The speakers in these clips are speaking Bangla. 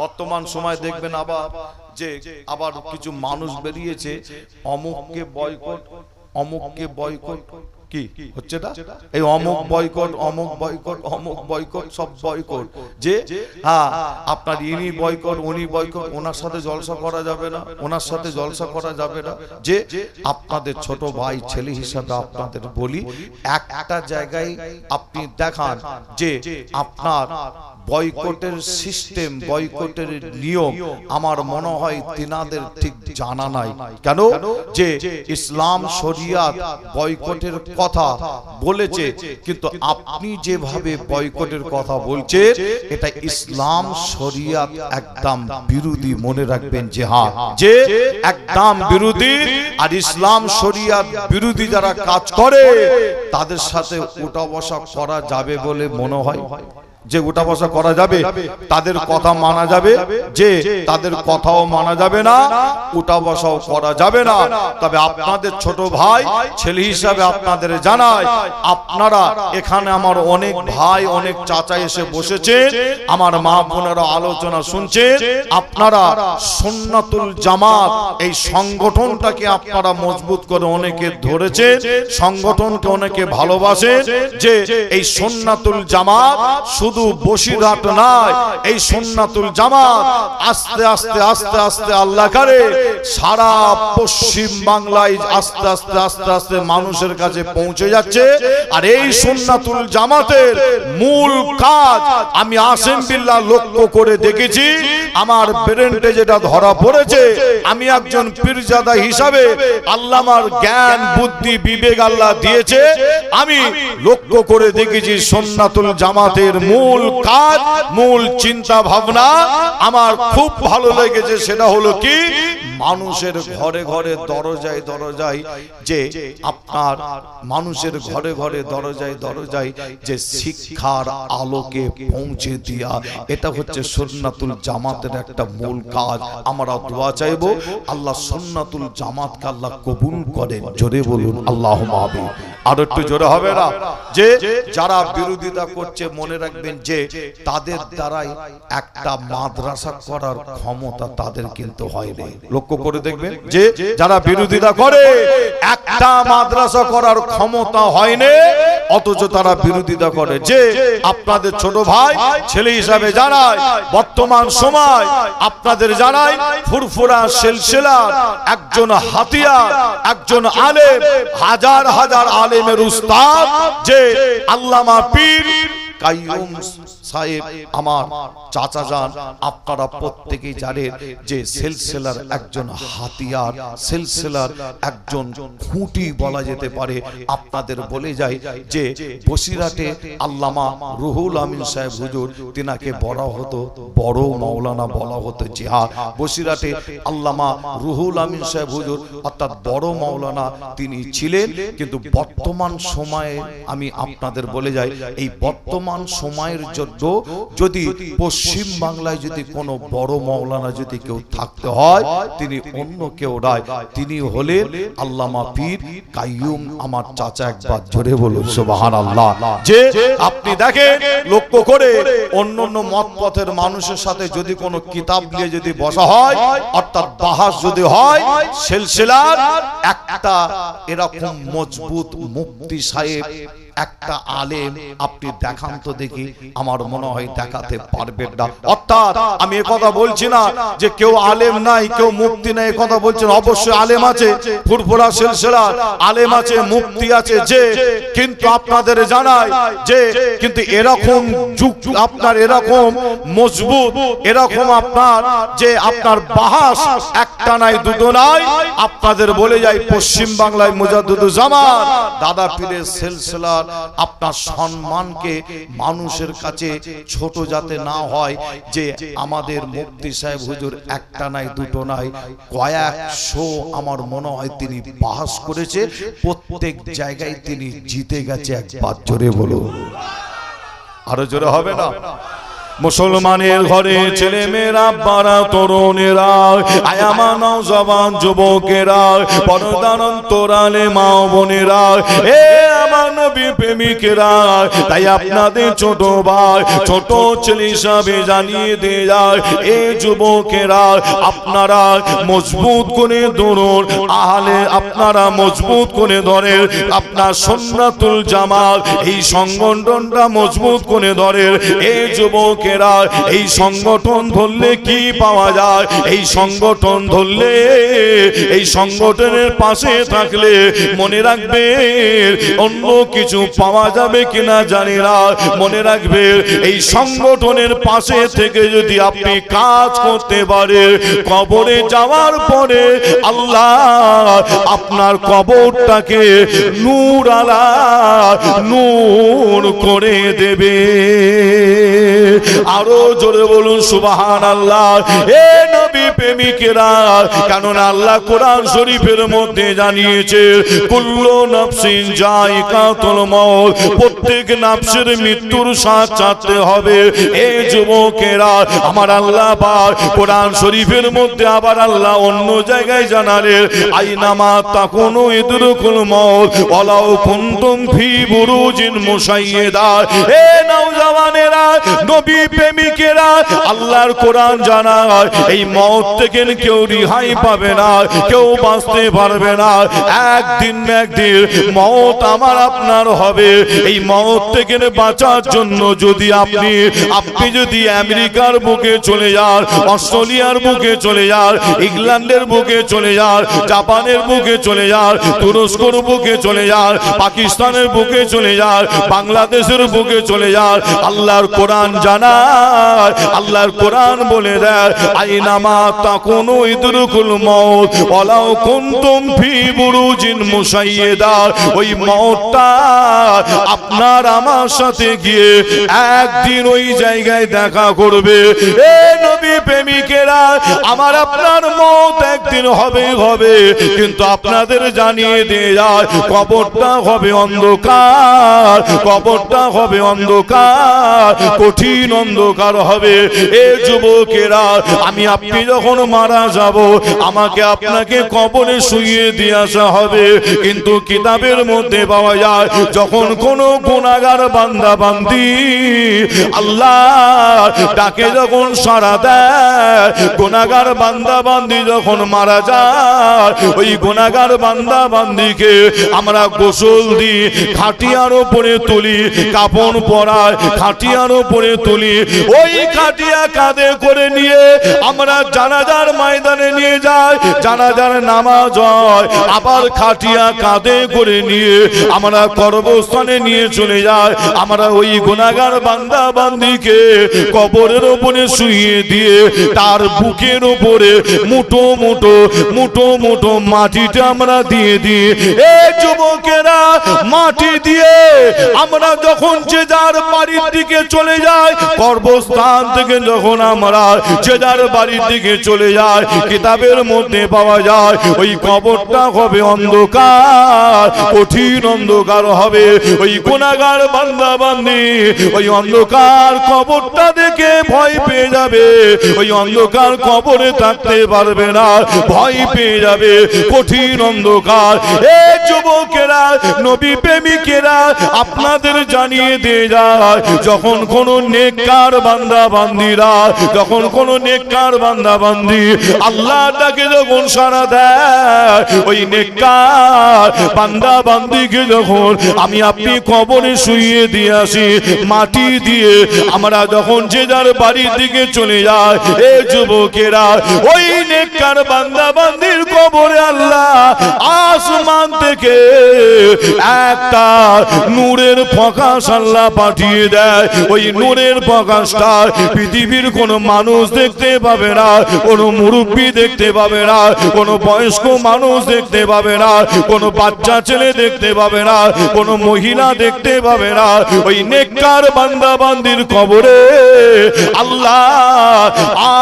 বর্তমান সময় দেখবেন আবার যে আবার কিছু মানুষ বেরিয়েছে অমুককে বয়কট অমুককে বয়কট কি হচ্ছে না এই অমুক বয়কট অমুক বয়কট অমুক বয়কট সব বয়কট যে হ্যাঁ আপনার ইনি বয়কট উনি বয়কট ওনার সাথে জলসা করা যাবে না। ওনার সাথে জলসা করা যাবে না। যে আপনাদের ছোট ভাই ছেলে হিসাবে আপনাদের বলি এক একটা জায়গায় আপনি দেখান যে আপনার বয়কটের সিস্টেম, বয়কটের নিয়ম আমার মনে হয় তিনাদের ঠিক জানা নাই। কেন? যে ইসলাম, শরিয়াত বয়কটের কথা বলেছে, কিন্তু আপনি যেভাবে বয়কটের কথা বলছেন, এটা ইসলাম, শরিয়াত একদম বিরোধী মনে রাখবেন যে হ্যাঁ যে একদম বিরোধী আর ইসলাম, শরিয়াত বিরোধী যারা কাজ করে, তাদের সাথে উঠা বসা করা যাবে বলে মনে হয়। যে উঠা বসা করা যাবে তাদের কথা মানা যাবে যে তাদের কথাও মানা যাবে না উঠা বসাও করা যাবে না। তবে আপনাদের ছোট ভাই ছেলে হিসাবে আপনাদের জানায় আপনারা এখানে আমার অনেক ভাই অনেক চাচা এসে বসেছে আমার মা বোনেরা আলোচনা শুনছেন আপনারা সুন্নাতুল জামাত এই সংগঠনটাকে আপনারা মজবুত করে অনেকে ধরেছেন সংগঠনকে অনেকে ভালোবাসেন যে এই সুন্নাতুল জামাত শুধু বসিরহাট নয় এই সুন্নাতুল জামাত আস্তে আস্তে আস্তে আস্তে আল্লাহ করে, সারা পশ্চিম বাংলায় আস্তে আস্তে আস্তে আস্তে মানুষের কাছে পৌঁছে যাচ্ছে। আর এই সুন্নাতুল জামাতের মূল কাজ, আমি আসেম বিল্লাহ লক্ষ্য করে দেখেছি, আমার ব্রেনটে যেটা ধরা পড়েছে, আমি একজন পীরজাদা হিসাবে আল্লাহ আমার জ্ঞান, বুদ্ধি, বিবেক আল্লাহ দিয়েছে, আমি লক্ষ্য করে দেখেছি সন্ন্যাতুল জামাতের মূল কাজ, মূল চিন্তা ভাবনা। আমার খুব ভালো লেগেছে, সেটা হলো কি? মানুষের ঘরে ঘরে দরজায় দরজায় যে আপনার মানুষের ঘরে ঘরে দরজায় দরজায় যে শিক্ষার আলোকে পৌঁছে দিয়া, এটা হচ্ছে সন্ন্যাতুল জামাতের একটা মূল কাজ। আমরা দোয়া চাইব, আল্লাহ সন্ন্যাতুল জামাতকে আল্লাহ কবুল করেন। জোরে বলুন আল্লাহ মাহবি আর একটু জোরে হবে না? যে যারা বিরোধিতা করছে, মনে রাখবেন যে তাদের দ্বারাই একটা মাদ্রাসা করার ক্ষমতা তাদের কিন্তু হয়নি লক্ষ্য করে দেখবেন যে যারা বিরোধিতা করে, একটা মাদ্রাসা করার ক্ষমতা হয়নি অথচ তারা বিরোধিতা করে। যে আপনাদের ছোট ভাই ছেলে হিসাবে জানায়, বর্তমান সময় আপনাদের জানাই ফুরফুরা সেলসেলার একজন হাতিয়ার, একজন আলেম, হাজার হাজার আলেমের উস্তাদ যে আল্লামা পীর কাইয়ুম সাহেব, আমার চাচা যান, আপনারা জানেন যে একজন হাতিয়ার একজন খুঁটি বলা যেতে পারে। আপনাদের বলে যায় যে বসিরাটে আল্লামা রুহুল আমিন সাহেব হুজুর, তিনাকে হতো বড় মাওলানা বলা হতো জিহাদ। বসিরাটে আল্লামা রুহুল আমিন সাহেব হুজুর, অর্থাৎ বড় মাওলানা তিনি ছিলেন, কিন্তু বর্তমান সময়ে আমি আপনাদের বলে যাই, এই বর্তমান সময়ের জন্য যদি পশ্চিম বাংলায় যদি কোনো বড় মাওলানা যদি কেউ থাকতে হয় তিনি অন্য কেউ নয় তিনি হলেন আল্লামা পীর কাইয়ুম আমার চাচা একবার জোরে বলুন সুবহান আল্লাহ যে আপনি দেখেন লক্ষ্য করে অন্য অন্য মত পথের মানুষের সাথে যদি কোনো কিতাব নিয়ে যদি বসা হয় অর্থাৎ বাহাস যদি হয় সিলসিলার একটা এরকম মজবুত মুক্তি সাহেব একটা আলেম আপনি দেখান তো দেখি আমার মনে হয় দেখাতে পারবেন না। অর্থাৎ আমি কথা বলছি না যে কেউ আলেম নাই কেউ মুক্তি নাই কথা বলছেন অবশ্যই আলেম আছে ফুরফুরা সিলসিলা আলেম আছে মুক্তি আছে যে কিন্তু আপনাদের জানায় যে কিন্তু এরকম যুগ আপনার এরকম মজবুত এরকম আপনার যে আপনার বাহাস একটা নাই দুটো নাই আপনাদের বলে যাই পশ্চিম বাংলায় মুজাদুদ্দুজামান দাদা পীরের সিলসিলা আপনার সম্মানকে মানুষের কাছে ছোট যাতে না হয়, যে আমাদের মুক্তি সাহেব হুজুর একটা নাই, দুটো নাই, কয়েকশো আমার মনে হয় তিনি বাস করেছে, প্রত্যেক জায়গায় তিনি জিতে গেছে একবার, জোরে বলো আরও জোরে হবে না? মুসলমানের ঘরে ছেলে মেয়েরা বারা তরুণেরা আয়ামা নওজওয়ান যুবকেরা পর্দার অন্তরালে মা বোনেরা এ আমার নবী প্রেমিকেরা তাই আপনাদের ছোট ভাই ছোট ছেলে হিসাবে জানিয়ে দিয়ে যায় এ যুবকেরা আপনারা মজবুত করে ধরুন আহলে আপনারা মজবুত করে ধরেন আপনার সন্ন্যাতুল জামাল এই সংগঠনটা মজবুত করে ধরেন এ যুবকেরা এই সংগঠন ধরলে কি পাওয়া যায়? এই সংগঠন ধরলে এই সংগঠনের পাশে থাকলে মনে রাখবে অন্য কিছু পাওয়া যাবে কিনা জানি না। মনে রাখবে এই সংগঠনের পাশে থেকে যদি আপনি কাজ করতে পারে কবরে যাওয়ার পরে আল্লাহ আপনার কবরটাকে নূর আলা নূর করে দেবে। আরও জোরে বলুন সুবাহান আল্লাহ এ নবী প্রেমিকেরা, কেননা আল্লাহ কোরআন শরীফের মধ্যে জানিয়েছে, কুল্লু নফসিন জায়কাতুল মউত প্রত্যেক নফসের মৃত্যুর স্বাদ চাটতে হবে। এ যুবকেরা, আমার আল্লাহ পাক কোরআন শরীফের মধ্যে আবার আল্লাহ অন্য জায়গায় জানালেন আইনামা তাকুনু ইদরুকুল মউত ওয়ালাউ কুনতুম ফি বুরুজিন মুশাইয়্যিদা এ নওজওয়ানেরা নবী প্রেমিকেরা, আল্লাহর কোরআন জানায়, এই মত থেকে কেউ রিহাই পাবে না, কেউ বাঁচতে পারবে না। একদিন একদিন মত আমার আপনার হবে। এই মত থেকে বাঁচার জন্য যদি আপনি আপনি যদি আমেরিকার বুকে চলে যান, অস্ট্রেলিয়ার বুকে চলে যান, ইংল্যান্ডের বুকে চলে যান, জাপানের বুকে চলে যান, তুরস্কর বুকে চলে যান, পাকিস্তানের বুকে চলে যান, বাংলাদেশের বুকে চলে যান, আল্লাহর কোরআন জানায় আল্লাহর কোরআন বলে দেয় আইনামা তাকুনু ইদরুকুল মউত ওয়ালাউ কুনতুম ফি বুরুজিন মুশাইয়্যিদা ওই মউতটা আপনার আমার সাথে গিয়ে একদিন ওই জায়গায় দেখা করবে। এ নবী প্রেমিকেরা আমার আপনার মত একদিন হবে হবে কিন্তু আপনাদের জানিয়ে দিয়ে যায় কবরটা হবে অন্ধকার কবরটা হবে অন্ধকার কঠিন অন্ধকার হবে। এ যুবকেরা, আমি আপনি যখন মারা যাব, আমাকে আপনাকে কবরে শুইয়ে দিয়ে আসা হবে। কিন্তু কিতাবের মধ্যে পাওয়া যায়, যখন কোনো গুণাগার বান্দা বান্দি আল্লাহ ডাকে যখন সারা দেয়, গুণাগার বান্দা বান্দি যখন মারা যায়, ওই গুণাগার বান্দা বান্দিকে আমরা গোসল দিই, খাটিয়ার ওপরে তুলি, কাপড় পরায় খাটিয়ার ওপরে তুলি ওই খাটিয়া কাঁধে করে নিয়ে আমরা জানাজার ময়দানে নিয়ে যাই জানাজার নামাজ হয়। আবার খাটিয়া কাঁধে করে নিয়ে আমরা কর্মস্থানে নিয়ে চলে যাই আমরা ওই গুণাগার বান্দা বান্দিকে কবরের ওপরে শুইয়ে দিয়ে, তার বুকের ওপরে মুঠো মুঠো মুঠো মুঠো মাটিটা আমরা দিয়ে দিই। এ যুবকেরা, মাটি দিয়ে আমরা যখন যে যার বাড়ির দিকে চলে যাই কর্মস্থান থেকে যখন আমরা যে যার বাড়ির দিকে চলে যাই কিতাবের মধ্যে পাওয়া যায়, ওই কবরটা হবে অন্ধকার, কঠিন অন্ধকার হবে। ওই গুণাগার বান্দা বান্দি, ওই অন্ধকার কবরটা দেখে ভয় পেয়ে যাবে। ওই অন্ধকার কবরে থাকতে পারবে না, ভয় পেয়ে যাবে। কঠিন অন্ধকার। এ যুবকেরা, নবী প্রেমিকেরা, আপনাদের জানিয়ে দিয়ে যায়, যখন কোন নেককার বান্দা বান্দিরা, যখন কোন নেককার বান্দা বান্দি আল্লাহ তাকে যখন সারা দেয়, ওই নেককার বান্দা বান্দিকে যখন আমি আপনি কবরে শুইয়ে দিয়ে আসি, মাটি দিয়ে, আমরা যখন যে যার বাড়ির দিকে চলে যাই, এ যুবকেরা, ওই নেককার বান্দা বান্দির কবরে আল্লাহ আসমান থেকে একটা নূরের প্রকাশ আল্লাহ পাঠিয়ে দেয়। ওই নূরের প্রকাশটা পৃথিবীর কোনো মানুষ দেখতে পাবে না, কোনো মুরব্বী দেখতে পাবে না, কোনো বয়স্ক মানুষ দেখতে পাবে না, কোনো বাচ্চা ছেলে দেখতে পাবে না, কোনো মহিলা দেখতে পাবে না। ওই নেককার বান্দা বান্দির কবরে আল্লাহ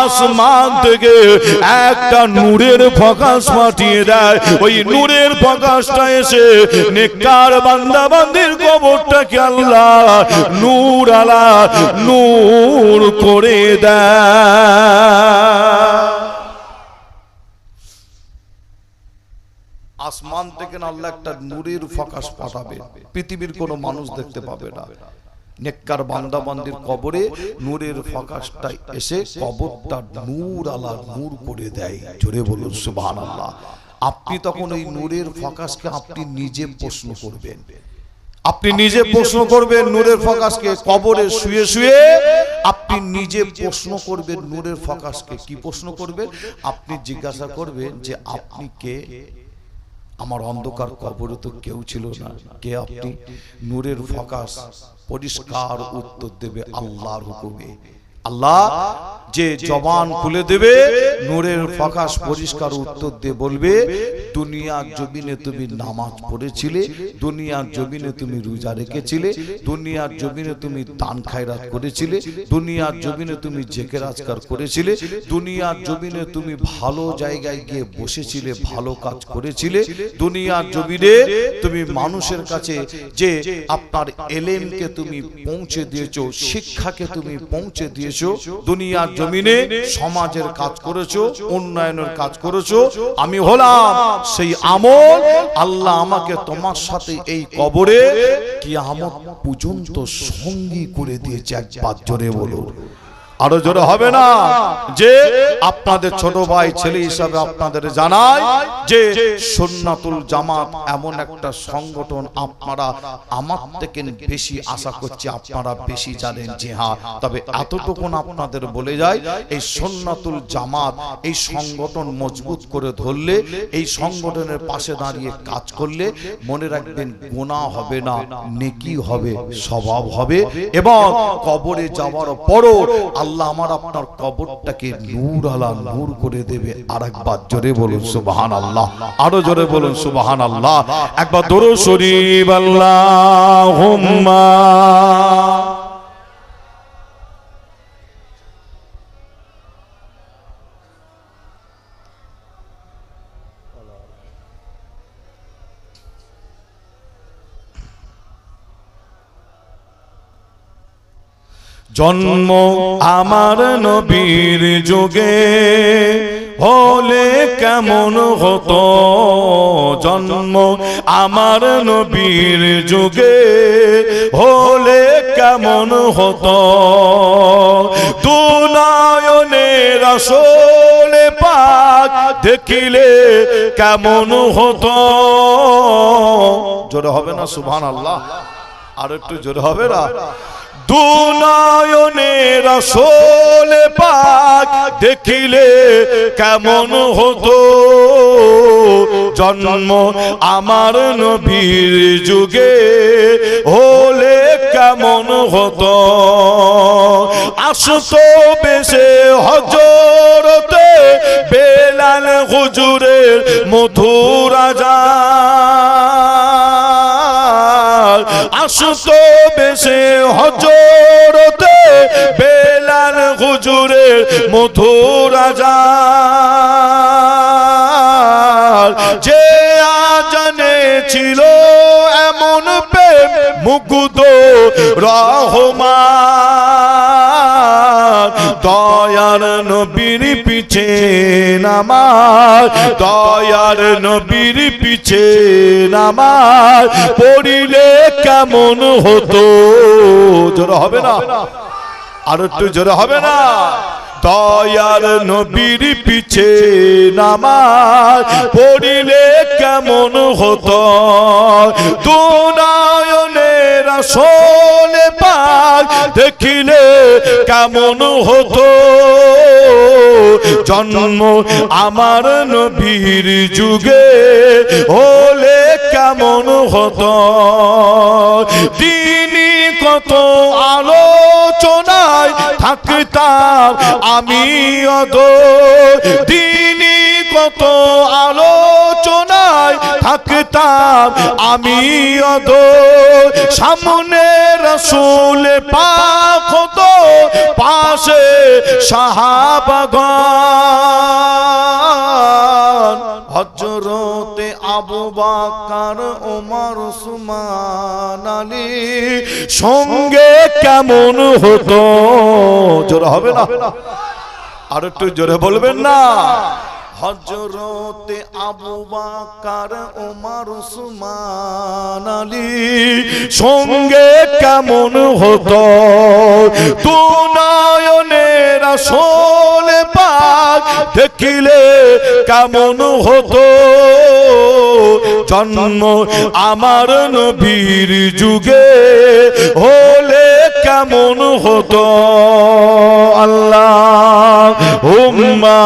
আসমান থেকে একটা নূরের ফকাশ পাঠিয়ে দেয়। ওই নূরের ফকাশটা এসে নেককার বান্দা বান্দির কবরটাকে আল্লাহ নূর আলা নূর করে দেয়। আসমান থেকে আল্লাহ একটা নূরের ফকাশ পাঠাবে। পৃথিবীর কোনো মানুষ দেখতে পাবে না। নেককার বান্দা বান্দির কবরে নূরের ফকাশটা এসে কবরটা নূর আলা নূর করে দেয়। জোরে বলুন সুবহান আল্লাহ আপনি তখন ওই নূরের ফকাশকে আপনি নিজে প্রশ্ন করবেন। আপনি নিজে প্রশ্ন করবেন নূরের ফকাশকে কবরে শুয়ে শুয়ে। আপনি নিজে প্রশ্ন করবেন নূরের ফকাশকে কি প্রশ্ন করবেন? আপনি জিজ্ঞাসা করবেন যে আপনি কে? আমার অন্ধকার কবরে তো কেউ ছিল না। কে আপনি? নূরের ফকাস পরিষ্কার উত্তর দেবে আল্লাহর হুকুমে। আল্লাহ যে জবান খুলে দেবে, নূরের ফকাস পরিষ্কার উত্তর দিয়ে বলবে, দুনিয়ার জমিনে তুমি নামাজ পড়েছিলে, দুনিয়ার জমিনে তুমি রোজা রেখেছিলে, দুনিয়ার জমিনে তুমি দান খায়রাত করেছিলে, দুনিয়ার জমিনে তুমি জেকে রাজকার করেছিলে, দুনিয়ার জমিনে তুমি ভালো জায়গায় গিয়ে বসেছিলে, ভালো কাজ করেছিলে, দুনিয়ার জমিনে তুমি মানুষের কাছে যে আপনার এলেমকে তুমি পৌঁছে দিয়েছ, শিক্ষাকে তুমি পৌঁছে দিয়েছ দুনিয়ার জমিনে সমাজের কাজ করেছ উন্নয়নের কাজ করেছ আমি হলাম সেই আমল। আল্লাহ আমাকে তোমার সাথে এই কবরে কি আমত পর্যন্ত সঙ্গী করে দিয়েছে একবার জোরে বলুন। আরও জোরে হবে না। যে আপনাদের ছোট ভাই ছেলে হিসাবে আপনাদের জানাই যে সুন্নাতুল জামাত এমন একটা সংগঠন আপনারা আমার থেকে বেশি আশা করছি আপনারা বেশি জানেন যে হ্যাঁ তবে এতটুকুন আপনাদের বলে যায় এই সুন্নাতুল জামাত এই সংগঠন মজবুত করে ধরলে এই সংগঠনের পাশে দাঁড়িয়ে কাজ করলে মনে রাখবেন গোনা হবে না নেকি হবে স্বভাব হবে এবং কবরে যাওয়ার পরও আল্লাহ আমার আপনার কবরটাকে নূর আলা নূর করে দেবে। আর একবার জোরে বলুন সুবাহান আল্লাহ আরও জোরে বলুন সুবাহান আল্লাহ একবার দরো শরীফ আল্লাহ জন্ম আমার নবীর যুগে হলে কেমন হতো? জন্ম আমার নবীর যুগে হলে কেমন হতো? দুনায়নে রসোলে পাক দেখিলে কেমন হতো? জোরে হবে না সুবহান আল্লাহ আর একটু জোরে হবে না? দুনয়নে রসোল পাক দেখিলে কেমন হতো? জন্ম আমার নবীর যুগে হলে কেমন হতো? আসতো বেশে হজরতে বেলাল হুজুরের মধুরা যা আসতো বেশে হজরতে বেলাল হুজুরের মধুর যা যে আজানে ছিল এমন প্রেম মুগ্ধ রহমান। নবীর পিছে নামার দয়ার নবীর পিছে নামার পড়িলে কেমন হতো? জোরে হবে না? আর একটু জোরে হবে না? দয়ার নবীর পিছে নামাজ, পড়িলে কেমন হতো? দুনায়নের আসলে পাক দেখিলে কেমন হতো? জন্ম আমার নবীর যুগে হলে কেমন হতো? তিনি কত আলোচনায় থাকতাম আমি অদ তিনি কত দুনিয়ায় থাকতাম, আমি অধ সামনে রসুল পাক পাশে সাহাবাগান। হজরতে আবু বাকার ওমর সুমান সঙ্গে কেমন হতো? জোরে হবে না? আর একটু জোরে বলবেন না? হজরতে আবু বাকার ওমর উসমান আলী সঙ্গে কেমন হতো? দু নয়নের আসল পাক দেখিলে কেমন হতো? জন্ম আমার নবীর যুগে হলে কেমন হতো? আল্লাহ হুম্মা